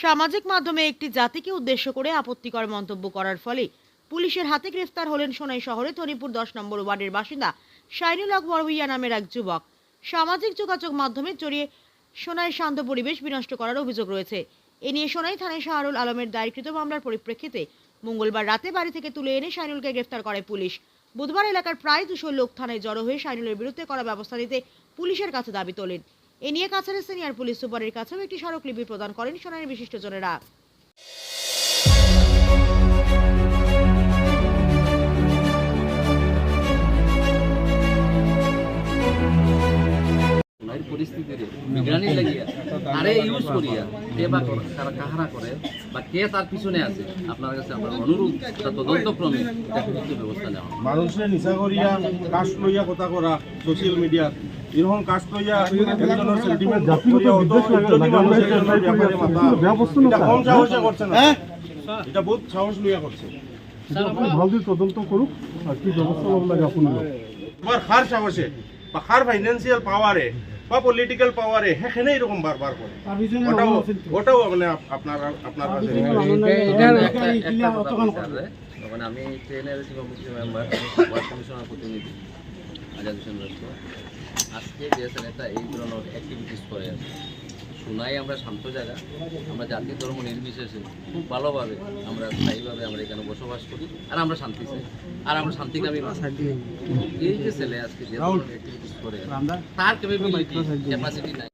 সামাজিক মাধ্যমে একটি জাতিকে উদ্দেশ্য করে আপত্তিকর মন্তব্য করার ফলে পুলিশের হাতে গ্রেফতার হলেন সোনাই শহরে ধনীপুর দশ নম্বর ওয়ার্ডের বাসিন্দা শাইনুল হক বড়ভুইয়া নামের এক যুবক। সামাজিক যোগাযোগ মাধ্যমে জড়িয়ে সোনাই শান্ত পরিবেশ বিনষ্ট করার অভিযোগ রয়েছে। এ নিয়ে সোনাই থানায় শাহরুল আলমের দায়েরকৃত মামলার পরিপ্রেক্ষিতে মঙ্গলবার রাতে বাড়ি থেকে তুলে এনে শাইনুলকে গ্রেফতার করে পুলিশ। বুধবার এলাকার প্রায় দুশো লোক থানায় জড়ো হয়ে শাইনুলের বিরুদ্ধে করা ব্যবস্থা নিতে পুলিশের কাছে দাবি তোলেন। এ নিয়ে কাছাড়ের সিনিয়র পুলিশ সুপারের কাছেও একটি স্মারকলিপি প্রদান করেন সোনাইয়ের বিশিষ্টজনেরা এই পরিস্থিতিরে বিজ্ঞানী লাগিয়া আরে ইউজ করিয়া কে বা তারা কাহারা করে বা কে তার পিছনে আছে আপনার কাছে আমার অনুরোধ তদন্তক্রমে ব্যবস্থা নেওয়া। মানুষের নিশা করিয়া কাস্ট লইয়া কথা করা সোশ্যাল মিডিয়াত এরকম কাস্ট লইয়া একজনের সেন্টিমেন্ট করিয়া মানুষের জন্য ব্যাপারে মাথা এটা কম সাহসে করছে না? এটা বহুত সাহস লইয়া করছে। ভালদি তদন্ত করুক আর কি ব্যবস্থা লাগে। এবার খার সাহসে বা খার ফাইন্যান্সিয়াল পাওয়ারে বা পলিটিক্যাল পাওয়ারে সেখানে এরকম বারবার করে। ওটাও ওটাও মানে আপ- আপনার আপনার কাছে। তখন আমি ট্রেনের মেম্বার কমিশনার প্রতিনিধি। আজকে বিএসএন একটা এই ধরনের অ্যাক্টিভিটিস করে আছে। শোনাই আমরা শান্ত জায়গা। আমরা জাতি ধর্ম নির্বিশেষে খুব ভালোভাবে আমরা স্থায়ীভাবে আমরা এখানে বসবাস করি আর আমরা শান্তি চাই। আর আমরা শান্তিকামী। এই যে ছেলে আজকে যে অ্যাক্টিভিটিস করে তার ক্যাপাসিটি নাই।